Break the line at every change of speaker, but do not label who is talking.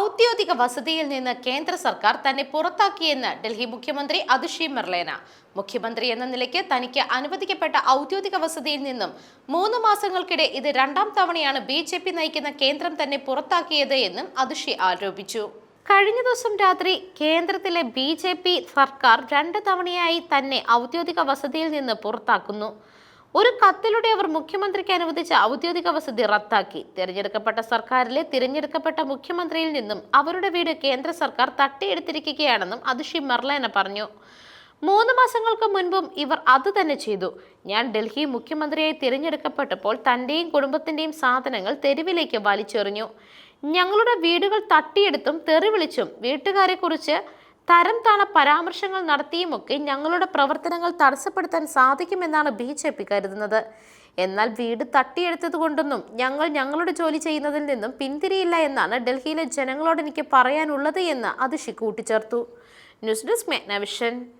ഔദ്യോഗിക വസതിയിൽ നിന്ന് കേന്ദ്ര സർക്കാർ തന്നെ പുറത്താക്കിയെന്ന് ഡൽഹി മുഖ്യമന്ത്രി അതിഷി മെർലേന. മുഖ്യമന്ത്രി എന്ന നിലയ്ക്ക് തനിക്ക് അനുവദിക്കപ്പെട്ട ഔദ്യോഗിക വസതിയിൽ നിന്നും മൂന്ന് മാസങ്ങൾക്കിടെ ഇത് രണ്ടാം തവണയാണ് ബി ജെ പി നയിക്കുന്ന കേന്ദ്രം തന്നെ പുറത്താക്കിയത് എന്നും അതിഷി ആരോപിച്ചു. കഴിഞ്ഞ ദിവസം രാത്രി കേന്ദ്രത്തിലെ ബി സർക്കാർ രണ്ട് തവണയായി തന്നെ ഔദ്യോഗിക വസതിയിൽ നിന്ന് പുറത്താക്കുന്നു. ഒരു കത്തിലൂടെ അവർ മുഖ്യമന്ത്രിക്ക് അനുവദിച്ച ഔദ്യോഗിക വസതി റദ്ദാക്കി. തിരഞ്ഞെടുക്കപ്പെട്ട സർക്കാരിലെ തിരഞ്ഞെടുക്കപ്പെട്ട മുഖ്യമന്ത്രിയിൽ നിന്നും അവരുടെ വീട് കേന്ദ്ര സർക്കാർ തട്ടിയെടുത്തിരിക്കുകയാണെന്നും അതിഷി മെർലേന പറഞ്ഞു. മൂന്ന് മാസങ്ങൾക്ക് മുൻപും ഇവർ അത് തന്നെ ചെയ്തു. ഞാൻ ഡൽഹി മുഖ്യമന്ത്രിയായി തിരഞ്ഞെടുക്കപ്പെട്ടപ്പോൾ തന്റെയും കുടുംബത്തിന്റെയും സാധനങ്ങൾ തെരുവിലേക്ക് വലിച്ചെറിഞ്ഞു. ഞങ്ങളുടെ വീടുകൾ തട്ടിയെടുത്തും തെറി വിളിച്ചും വീട്ടുകാരെക്കുറിച്ച് തരം താണ പരാമർശങ്ങൾ നടത്തിയുമൊക്കെ ഞങ്ങളുടെ പ്രവർത്തനങ്ങൾ തടസ്സപ്പെടുത്താൻ സാധിക്കുമെന്നാണ് ബി ജെ പി കരുതുന്നത്. എന്നാൽ വീട് തട്ടിയെടുത്തത് കൊണ്ടൊന്നും ഞങ്ങൾ ഞങ്ങളുടെ ജോലി ചെയ്യുന്നതിൽ നിന്നും പിന്തിരിയില്ല എന്നാണ് ഡൽഹിയിലെ ജനങ്ങളോട് എനിക്ക് പറയാനുള്ളത് എന്ന് അതിഷി കൂട്ടിച്ചേർത്തു. News desk മെഗ്നവിഷൻ